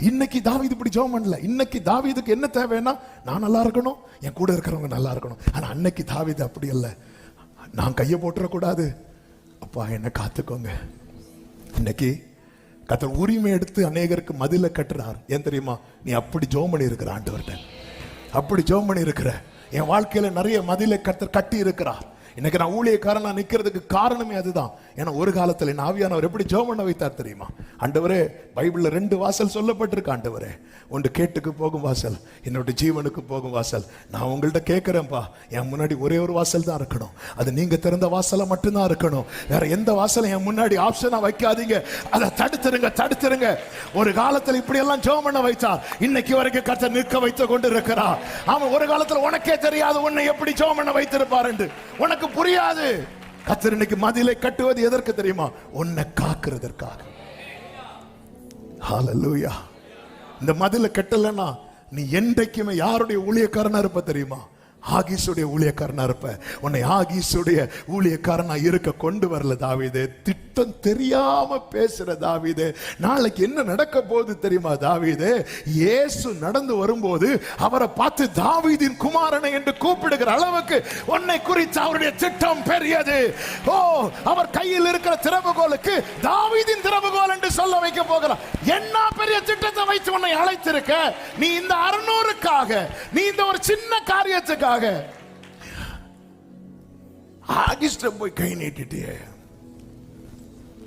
இன்னைக்கு தாவீது இப்படி ஜெபம் பண்ணல. இன்னைக்கு தாவீதுக்கு என்ன தேவைன்னா நான் நல்லா இருக்கணும் என் கூட இருக்கிறவங்க நல்லா இருக்கணும். ஆனால் அன்னைக்கு தாவீது அப்படி இல்லை. நான் கையை போட்டுறக்கூடாது. அப்பா என்னை காத்துக்கோங்க. இன்னைக்கு கத்தர் உரிமை எடுத்து அநேகருக்கு மதில கட்டுறார். ஏன் தெரியுமா? நீ அப்படி ஜோம் பண்ணி இருக்கிற ஆண்டவர்கிட்ட. அப்படி ஜோம் பண்ணி இருக்கிற என் வாழ்க்கையில நிறைய மதில கத்தர் கட்டி இருக்கிறார். இன்னைக்கு நான் ஊழியக்காரனா நிக்கிறதுக்கு காரணமே அதுதான். ஏன்னா ஒரு காலத்தில் என் ஆவியானவர் எப்படி ஜோம் பண்ண வைத்தார் தெரியுமா? ஆண்டவரே பைபிள்ல ரெண்டு வாசல் சொல்லப்பட்டிருக்கு ஆண்டவரே. ஒன்று கேட்டுக்கு போகும் வாசல் என்னோட ஜீவனுக்கு போகும் வாசல். நான் உங்கள்கிட்ட கேட்குறேன்ப்பா என் முன்னாடி ஒரே ஒரு வாசல் தான் இருக்கணும். அது நீங்க திறந்த வாசலை மட்டும்தான் இருக்கணும். வேற எந்த வாசலும் என் முன்னாடி ஆப்ஷனா வைக்காதீங்க. அதை தடுத்துருங்க தடுத்துருங்க. ஒரு காலத்துல இப்படியெல்லாம் ஜோம் பண்ண வைத்தார். இன்னைக்கு வரைக்கும் கத்த நிற்க வைத்து கொண்டு இருக்கிறார் அவன் ஒரு காலத்துல உனக்கே தெரியாது உன்னை எப்படி ஜோம் பண்ண வைத்திருப்பார் என்று. உனக்கு புரியாது. கத்தர் இன்னைக்கு மதிலை கட்டுவது எதற்கு தெரியுமா? உன்னை காக்குறதற்காக. ஹாலலூயா இந்த மதில கட்டலன்னா நீ என்றைக்குமே யாருடைய ஊழியக்காரனா இருப்ப தெரியுமா? ஆகீசுடைய ஊழியக்காரனா இருப்ப. உன்னை ஆகீசுடைய ஊழியக்காரனா இருக்க கொண்டு வரல தாவிது. திட்டம் தெரியாம பேசுற தாவிது. நாளைக்கு என்ன நடக்க போகுது தெரியுமா தாவிது? இயேசு நடந்து வரும்போது அவரை பார்த்து தாவிதின் குமாரனை என்று கூப்பிடுகிற அளவுக்கு உன்னை குறித்து அவருடைய திட்டம் பெரியது. ஓ அவர் கையில் இருக்கிற திறவுகோலுக்கு தாவிதின் திறவுகோல் என்று சொல்ல வைக்க போகிறார் என்ன பெரிய திட்டத்தை வைத்து உன்னை அழைத்திருக்க? நீ இந்த அறுநூறுக்காக நீ இந்த ஒரு சின்ன காரியத்துக்காக. ஆகிஸ்ட போய் கை நீட்டிட்டியே.